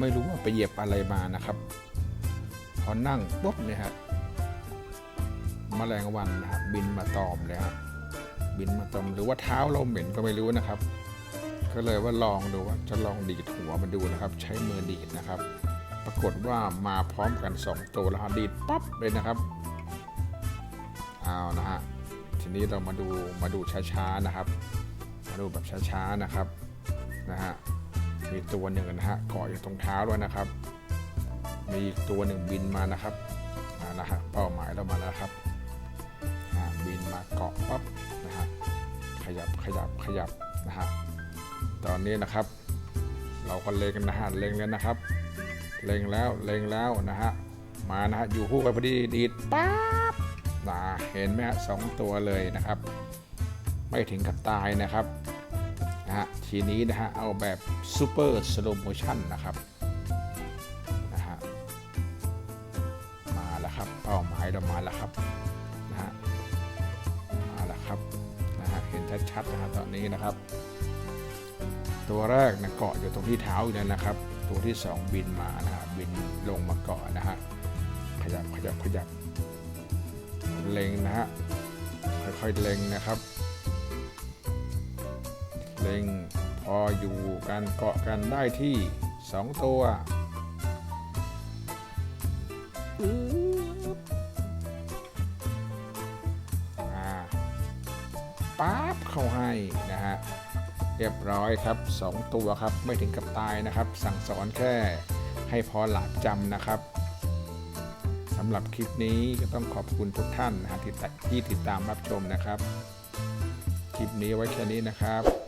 ไม่รู้ว่าไปเหยียบอะไรมานะครับ พอนั่งปุ๊บเนี่ยฮะมแมลงวันนะฮะบินมาตอมเลยฮะบินมาตอมหรือว่าเท้าเราเหม็นก็ไม่รู้นะครับ ก็เลยว่าลองดูว่าจะลองดีดหัวมันดูนะครับ ใช้มือดีดนะครับ ปรากฏว่ามาพร้อมกัน 2 ตัวแล้วฮะดีดปั๊บเลยนะครับเอานะฮะทีนี้เรามาดูมาดูช้าๆนะครับ มาดูแบบช้าๆนะครับนะฮะ มีตัวหนึ่งนะฮะเกาะอยู่ตรงเท้าด้วยนะครับ มีอีกตัวหนึ่งบินมานะครับมานะฮะเป้าหมายเรามาแล้วครับบินมาเกาะปั๊บนะฮะขยับขยับขยับนะฮะตอนนี้นะครับ เราก็เล็งนะฮะเล็งแล้วนะครับ เล็งแล้วเล็งแล้วนะฮะมานะฮะอยู่คู่กันพอดีดีดปั๊บนะเห็นไหมฮะสองตัวเลยนะครับ ไม่ถึงกับตายนะครับ นะฮะทีนี้นะฮะเอาแบบซูเปอร์สโลโมชันนะครับนะฮะมาแล้วครับเป้าหมายเรามาแล้วครับนะฮะมาแล้วครับนะฮะเห็นชัดๆนะฮะตอนนี้นะครับ ตัวแรกนะเกาะอยู่ตรงที่เท้าอยู่นั่นนะครับ ตัวที่สองบินมานะฮะบินลงมาเกาะนะฮะขยับขยับขยับเล็งนะฮะค่อยๆเล็งนะครับ เล็งพออยู่กันเกาะกันได้ที่2ตัวปั๊บเข้าให้นะฮะเรียบร้อยครับ 2 ตัวครับไม่ถึงกับตายนะครับ สั่งสอนแค่ให้พอหลาบจำนะครับสำหรับคลิปนี้ก็ต้องขอบคุณทุกท่านนะฮะที่ติดตามรับชมนะครับ คลิปนี้ไว้แค่นี้นะครับ